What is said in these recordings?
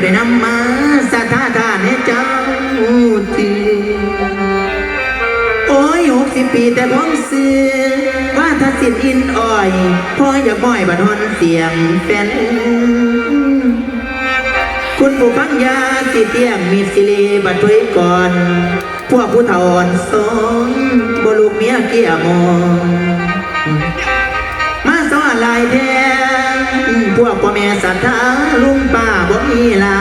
ได้นำมาสถาทานให้เจ้าทีโอ้ยหกสิบปีแต่พ้องเสือว่าถ้าสินอินอ่อยพ่ออย่าบ่อยบัดฮอนเสียงแฟนคุณผู้ฟังยาสิเตียงมีสิรีบัดถวยก่อน พวกผู้เฒ่าอ่อนสอนบ่ลูกเมียเกี่ยมองมาสอนลายแทง พวกพ่อแม่ศรัทธาลุงป้าบ่มีลา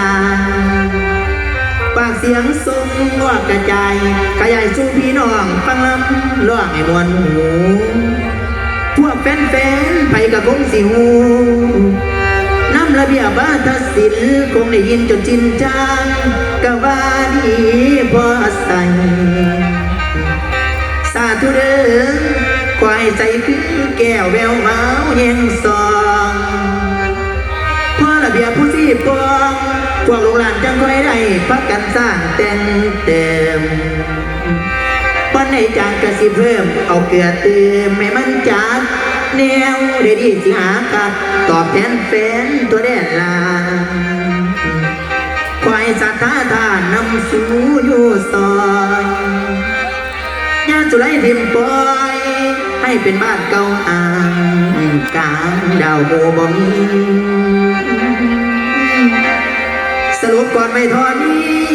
ปากเสียงทรงว่ากระจายขยายสู่พี่น้องฟังลำร้องให้มวนหูพวกแฟนๆไปกับคงสิหูน้ำระเบียบบ้านทัศิลป์คงได้ยินจนจินจางกะว่าดีพอใส่สาธุเด้อควายใจคือแก้วแววเมาแยงซอง ปองพวกลูกหลานจังค่อยได้พักกันสร้างแต่งเต็มปันในจานกระสิเพิ่ม เอาเกลือเติมไม่มันจัดแนวเดดีสิหากัดตอบแทนแฟนตัวแดนลางควายสัทธาทานนำสู่อยู่ซอยยาจุไลทิมปล่อยให้เป็นบ้านเก่าอ่างกลางดาวโบบ่มี สรุปก่อนไม่ทอนี้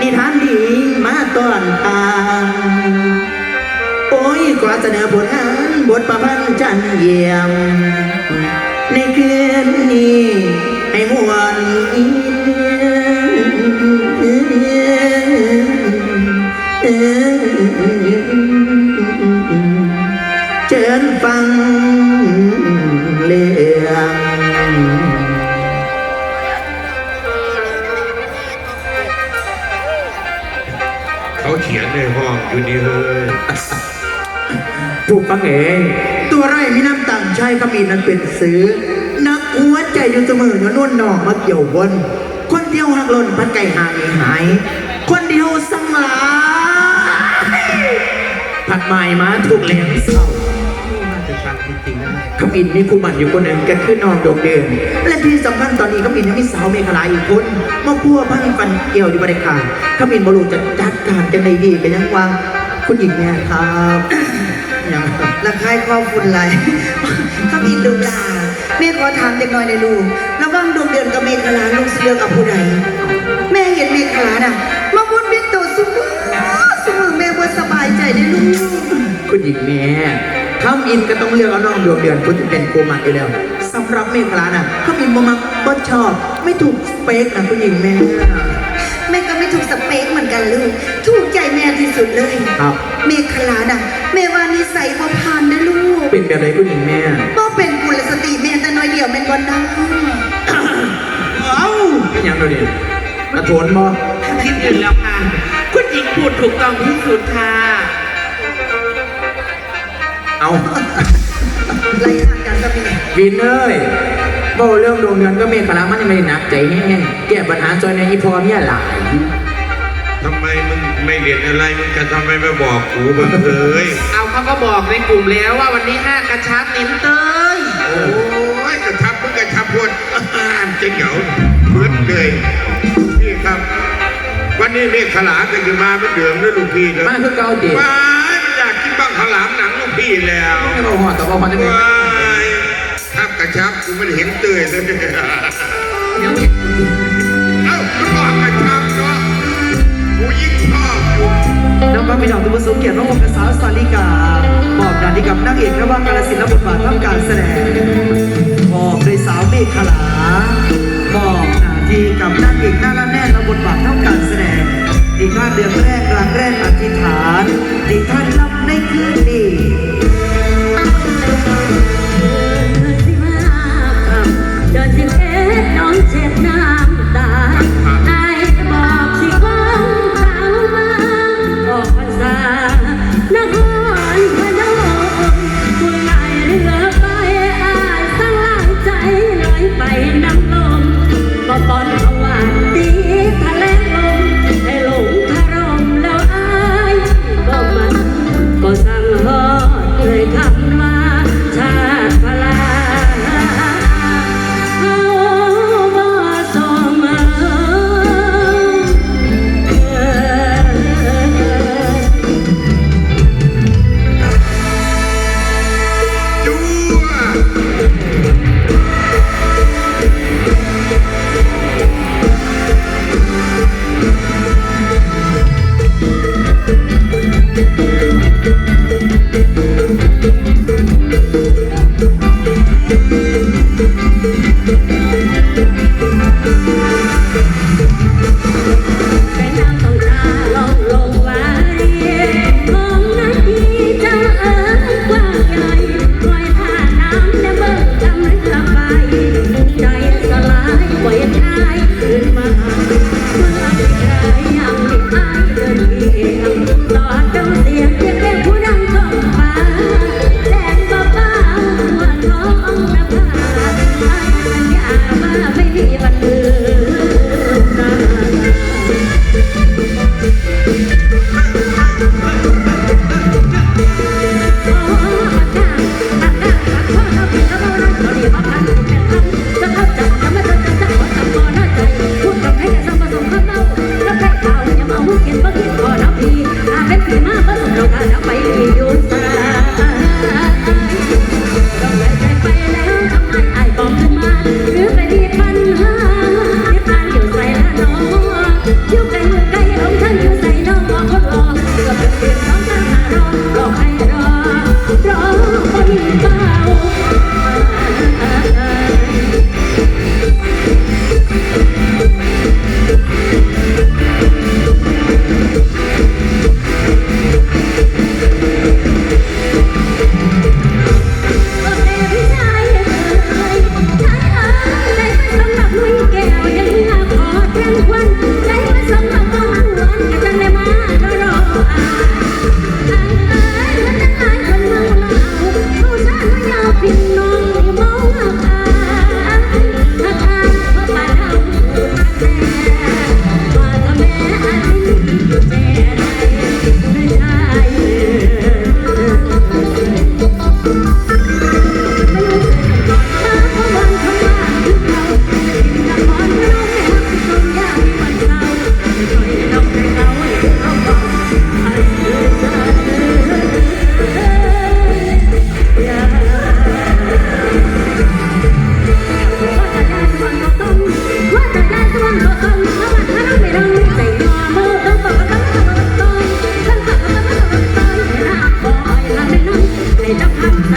นิทานดีมาตอนทางโอ้ยกว่าเสนอผลงานบทประพันธ์จันเยี่ยม ในคืนนี้ให้มวนอินเชิญฟังเรื่อง เขาเขียนในห้องอยู่นี่เลยถูกปังเองตัวไร่มีน้ำต่างชายขมีนั้นเป็นซื้อ นักหัวใจอยู่เสมอเนื้อนวลนอกมาเกี่ยววนคนเดียวหักหล่นพันไก่หายหาย คนเดียวสังหลาผัดใหม่มาถูกแหลงเศร้า น่าจะชัดจริงๆนะขมินมีคู่หมันอยู่คนหนึ่งก็คือนองโดดเด่นและที่สำคัญตอนนี้ขมินยังมีสาวเมฆลาอีกคนมาพัวพันฟันเกี่ยวอยู่บริการขมินบรูจะจัดการกันในดีกันยังว่าคุณหญิงแม่ครับอย่างระคายคอฝุ่นไหลเขามีลูกหลาแม่ขอถามเด็กน้อยในลูกระหว่างดวงเดือนกับเมฆลาลูกสิเลือกกับผู้ใดแม่เห็นเมฆลาน่ะมาวนเวียนตัวสุมือสุมือแม่บ่สบายใจได้ลูกคุณหญิงแม่ ขมินก็ต้องเลือกเอาน้องดวงเดือนผู้ที่เป็นคู่หมันอยู่แล้วสำหรับเมฆลาน่ะขมินบ่มักบ่ชอบ ไม่ถูกสเปคนะคุณหญิงแม่แม่ก็ไม่ถูกสเปคเหมือนกันลูกถูกใจแม่ที่สุดเลยครับเมฆลาน่ะแม่ว่านิสัยบ่ผ่านได้ลูกเป็นแบบไหนคุณหญิงแม่บ่เป็นกุลสตรีแม่แต่น้อยเดียวแม่นบ่ได้เอ้าเป็นอย่างเดียวนี่กระโถนบ่คิดอยู่แล้วค่ะคุณหญิงพูดถูกต้องที่สุดค่ะ เอาไล่ทางกันก็มีวินเอ้ยบอกเรื่องดวงเดือนก็เมฆคลามันยังไม่ได้หนักใจแห้งๆแก้ปัญหาจอยในอีพอเนี่ยหลายทำไมมึงไม่เรียนอะไรมึงจะทำไมไม่บอกกูบ้างเอ้ยเอาเขาก็บอกในกลุ่มแล้วว่าวันนี้ห้ากระชับเน้นเต้ยโอ้ยกระชับมึงกระชับพวดอ่านจะเหงาเพื่อนเลยพี่ครับ วันนี้เมฆขลามกันจะมาเป็นเดือมด้วยลูกพี่เลยมาคือเก่าเด็กว้ายมันอยา กกินบ้างขลามหนังลูกพี่แล้วไม่บอกหอดแต่ว่าพอจะเป็นว้ายครับกระชับกูไม่ได้เห็นเตื่อยเลยเอ้ามันบอกกระชับเนาะกูยิ่งชอบอยู่น้องพระพี่น้องทุกผู้ทรงเกียรติน้องวงกระสาวสาลิกามอบหน้าที่กับนางเอกระหว่างกาลสินธุ์และบทบาททำการแสดงมอบโดยสาวเมฆขลามอบหน้าที่กับนางเอกหน้าละแน่ ดีท่านเดือนแรกหลังแรกอธิษฐานดีท่านรับในคืนนี้เดินสิเอ็ดน้องเจ็บน้ำต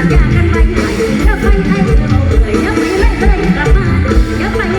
อย่าไปไหนเลยอย่าไปเลยกลับมาอย่าไป